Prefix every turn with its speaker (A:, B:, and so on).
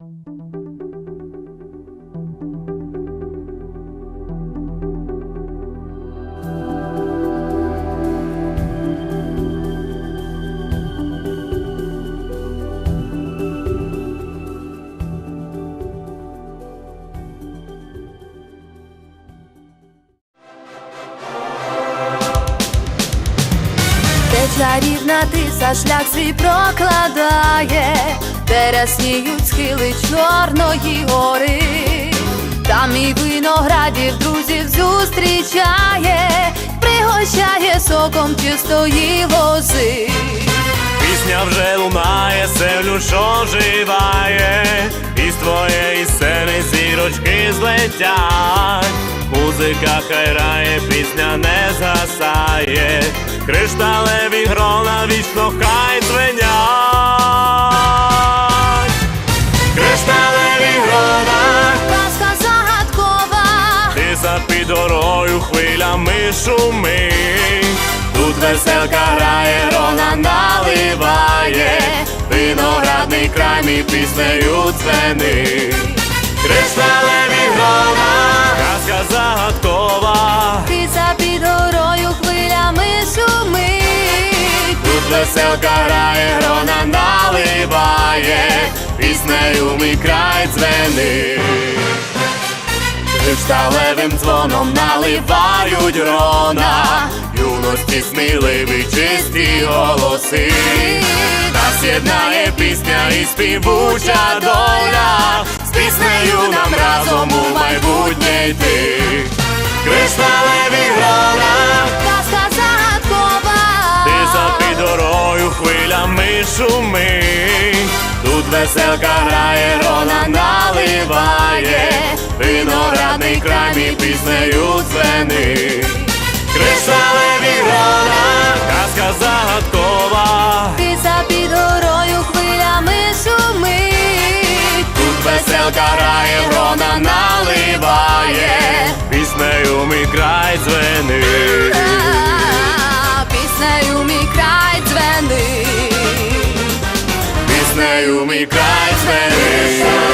A: Де чарівна тиса шлях свій прокладає, де рясніють схили Чорної гори, там і виноградів друзів зустрічає, пригощає соком чистої лози.
B: Пісня вже лунає, землю, що живає, із твоєї сцени зірочки злетять. Музика хай грає, пісня не згасає, кришталеві грона вічно хай за підорою хвилями шуми. Тут веселка грає, грона наливає, виноградний край мій піснею цвени. Кришталеві грона, казка загадкова,
A: за під горою хвилями шумить.
B: тут веселка грає, грона наливає, піснею мій край дзвени. Кришталевим дзвоном наливають грона, юності сміливі чисті голоси. Нас єднає пісня і співуча доля, з піснею нам разом у майбутнє йти. Кришталеві грона,
A: Казка загадкова,
B: ти за підорою хвилями шуми. Тут веселка грає, грона наливає, виноградний край мій піснею цвени. Кришталеві грона, казка загадкова,
A: ти за під горою хвилями шумить.
B: тут веселка грає, грона наливає, піснею мій край дзвени.
A: Піснею мій край дзвенить.
B: Піснею мій край звени.